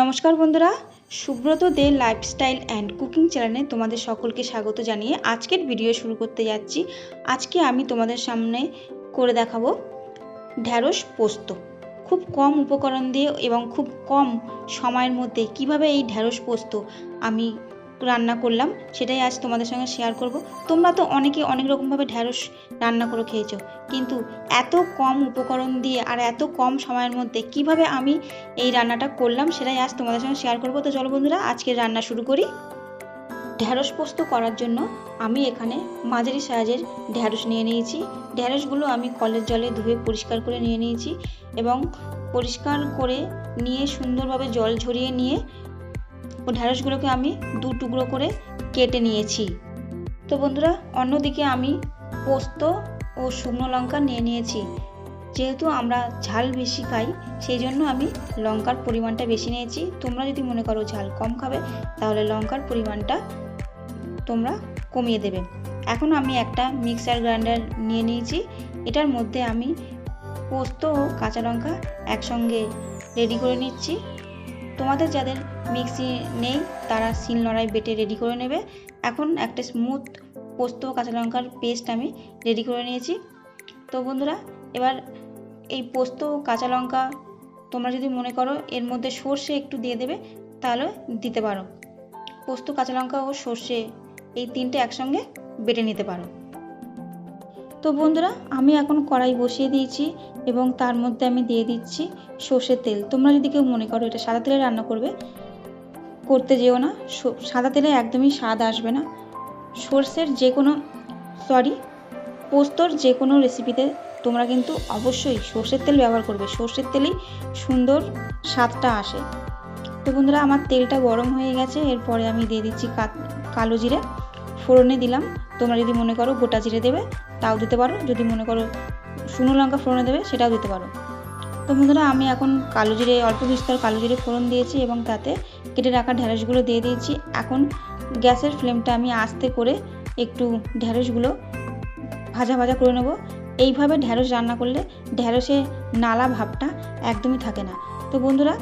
নমস্কার বন্ধুরা, Subrata Dey lifestyle and cooking চ্যানেলে তোমাদের সকলকে স্বাগত জানিয়ে আজকের ভিডিও শুরু করতে যাচ্ছি। আজকে আমি তোমাদের সামনে করে দেখাবো ঢ্যাঁড়স পোস্ত। খুব কম উপকরণ দিয়ে এবং খুব কম সময়ের মধ্যে কীভাবে এই ঢ্যাঁড়স পোস্ত আমি রান্না করলাম, সেটাই আজ তোমাদের সঙ্গে শেয়ার করব। তোমরা তো অনেকে অনেক রকমভাবে ঢ্যাঁড়স রান্না করে খেয়েছো, কিন্তু এত কম উপকরণ দিয়ে আর এত কম সময়ের মধ্যে কীভাবে আমি এই রান্নাটা করলাম, সেটাই আজ তোমাদের সঙ্গে শেয়ার করব। তো চলো বন্ধুরা আজকে রান্না শুরু করি। ঢ্যাঁড়স পোস্ত করার জন্য আমি এখানে মাঝারি সাইজের ঢ্যাঁড়স নিয়ে নিয়েছি। ঢ্যাঁড়সগুলো আমি কলের জলে ধুয়ে পরিষ্কার করে নিয়ে নিয়েছি এবং পরিষ্কার করে নিয়ে সুন্দরভাবে জল ঝরিয়ে নিয়ে ও ঢ্যাঁড়সগুলোকে আমি দু টুকরো করে কেটে নিয়েছি। তো বন্ধুরা, অন্যদিকে আমি পোস্ত ও শুকনো লঙ্কা নিয়ে নিয়েছি। যেহেতু আমরা ঝাল বেশি খাই, সেই জন্য আমি লঙ্কার পরিমাণটা বেশি নিয়েছি। তোমরা যদি মনে করো ঝাল কম খাবে, তাহলে লঙ্কার পরিমাণটা তোমরা কমিয়ে দেবে। এখন আমি একটা মিক্সার গ্রাইন্ডার নিয়ে নিয়েছি। এটার মধ্যে আমি পোস্ত ও কাঁচা লঙ্কা একসঙ্গে রেডি করে নিচ্ছি। তোমাদের যাদের মিক্সি নেই, তারা শিল নোড়ায় বেটে রেডি করে নেবে। এখন একটা স্মুথ পোস্ত কাঁচা লঙ্কার পেস্ট আমি রেডি করে নিয়েছি। তো বন্ধুরা, এবার এই পোস্ত, কাঁচা লঙ্কা, তোমরা যদি মনে করো এর মধ্যে সর্ষে একটু দিয়ে দেবে, তাহলে দিতে পারো। পোস্ত, কাঁচা লঙ্কা ও সর্ষে এই তিনটে একসঙ্গে বেটে নিতে পারো। তো বন্ধুরা, আমি এখন কড়াই বসিয়ে দিয়েছি এবং তার মধ্যে আমি দিয়ে দিচ্ছি সর্ষের তেল। তোমরা যদি কেউ মনে করো এটা সাদা তেলে রান্না করবে করতে যেও না। সাদা তেলে একদমই স্বাদ আসবে না। সর্ষের যে কোনো সরি পোস্তর যে কোনো রেসিপিতে তোমরা কিন্তু অবশ্যই সর্ষের তেল ব্যবহার করবে। সর্ষের তেলেই সুন্দর স্বাদটা আসে। তো বন্ধুরা, আমার তেলটা গরম হয়ে গেছে। এরপরে আমি দিয়ে দিচ্ছি কালো জিরে। ফোড়নে দিলাম। তোমরা যদি মনে করো গোটা জিরে দেবে, তাও দিতে পারো। যদি মনে করো শুকনো লঙ্কা ফোড়নে দেবে, সেটাও দিতে পারো। তো বন্ধুরা, আমি এখন কালো জিরে, অল্প বিস্তর কালো জিরে ফোড়ন দিয়েছি এবং তাতে কেটে রাখা ঢ্যাঁড়সগুলো দিয়ে দিয়েছি। এখন গ্যাসের ফ্লেমটা আমি আস্তে করে একটু ঢ্যাঁড়সগুলো ভাজা ভাজা করে নেব। এইভাবে ঢ্যাঁড়স রান্না করলে ঢ্যাঁড়সে নালা ভাবটা একদমই থাকে না। তো বন্ধুরা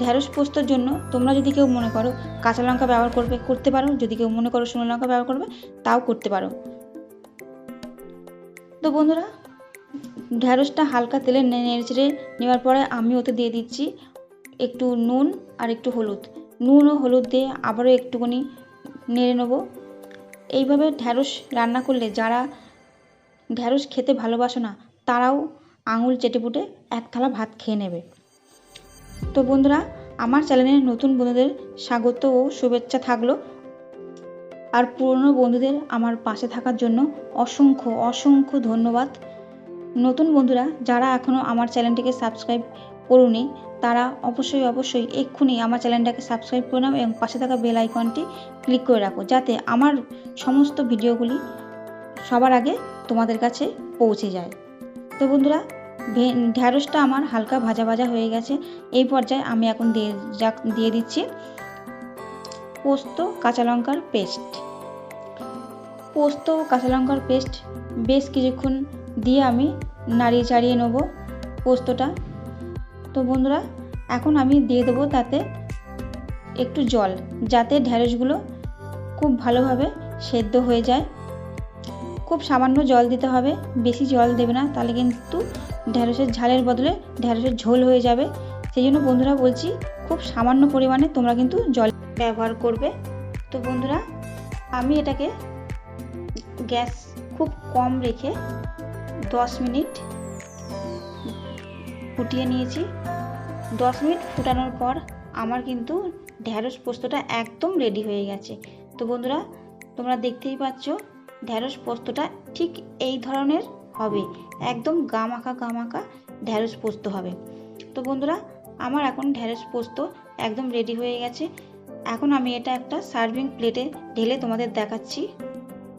ঢ্যাঁড়স পোস্তর জন্য তোমরা যদি কেউ মনে করো কাঁচা লঙ্কা ব্যবহার করবে, করতে পারো। যদি কেউ মনে করো শুকনো লঙ্কা ব্যবহার করবে, তাও করতে পারো। তো বন্ধুরা ঢ্যাঁড়সটা হালকা তেলে নেড়ে চেড়ে নেওয়ার পরে আমি ওতে দিয়ে দিচ্ছি একটু নুন আর একটু হলুদ। নুন ও হলুদ দিয়ে আবারও একটুখানি নেড়ে নেব। এইভাবে ঢ্যাঁড়স রান্না করলে যারা ঢ্যাঁড়স খেতে ভালোবাসো না, তারাও আঙুল চেটেপুটে এক থালা ভাত খেয়ে নেবে। তো বন্ধুরা, আমার চ্যানেলের নতুন বন্ধুদের স্বাগত ও শুভেচ্ছা থাকল। আর পুরনো বন্ধুদের আমার পাশে থাকার জন্য অসংখ্য অসংখ্য ধন্যবাদ। নতুন বন্ধুরা, যারা এখনও আমার চ্যানেলটিকে সাবস্ক্রাইব করুনি, তারা অবশ্যই অবশ্যই এক্ষুনি আমার চ্যানেলটাকে সাবস্ক্রাইব করে নাও এবং পাশে থাকা বেল আইকনটি ক্লিক করে রাখো, যাতে আমার সমস্ত ভিডিওগুলি সবার আগে তোমাদের কাছে পৌঁছে যায়। তো বন্ধুরা ঢ্যাঁড়সটা আমার হালকা ভাজা ভাজা হয়ে গেছে, এই পর্যায়ে আমি এখন দিয়ে দিয়ে দিচ্ছি পোস্ত, কাঁচা লঙ্কার পেস্ট। পোস্ত, কাঁচা লঙ্কার পেস্ট বেশ কিছুক্ষণ দিয়ে আমি নাড়িয়ে চাড়িয়ে নেব পোস্তটা। তো বন্ধুরা, এখন আমি দিয়ে দেবো তাতে একটু জল, যাতে ঢ্যাঁড়সগুলো খুব ভালোভাবে সেদ্ধ হয়ে যায়। খুব সামান্য জল দিতে হবে, বেশি জল দেবে না, তাহলে কিন্তু ঢ্যাঁড়সের ঝালের বদলে ঢ্যাঁড়সের ঝোল হয়ে যাবে। সেই জন্য বন্ধুরা বলছি, খুব সামান্য পরিমাণে তোমরা কিন্তু জল ব্যবহার করবে। তো বন্ধুরা, আমি এটাকে গ্যাস খুব কম রেখে দশ মিনিট ফুটিয়ে নিয়েছি। দশ মিনিট ফুটানোর পর আমার কিন্তু ঢ্যাঁড়স পোস্তটা একদম রেডি হয়ে গেছে। তো বন্ধুরা, তোমরা দেখতেই পাচ্ছ ঢ্যাঁড়স পোস্তটা ঠিক এই ধরনের হবে। একদম গা মাখা গা মাখা ঢ্যাঁড়স পোস্ত হবে। তো বন্ধুরা, আমার এখন ঢ্যাঁড়স পোস্ত একদম রেডি হয়ে গেছে। এখন আমি এটা একটা সার্ভিং প্লেটে ঢেলে তোমাদের দেখাচ্ছি।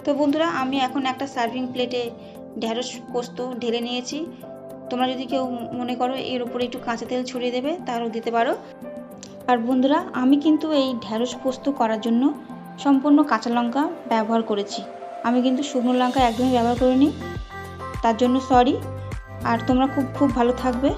তো বন্ধুরা, আমি এখন একটা সার্ভিং প্লেটে ঢ্যাঁড়স পোস্ত ঢেলে নিয়েছি। তোমরা যদি কেউ মনে করো এর উপরে একটু কাঁচা তেল ছড়িয়ে দেবে তারও দিতে পারো। আর বন্ধুরা, আমি কিন্তু এই ঢ্যাঁড়স পোস্ত করার জন্য সম্পূর্ণ কাঁচা লঙ্কা ব্যবহার করেছি। আমি কিন্তু শুকনো লঙ্কা একদমই ব্যবহার করিনি। তার জন্য সরি আর তোমরা খুব খুব ভালো থাকবে।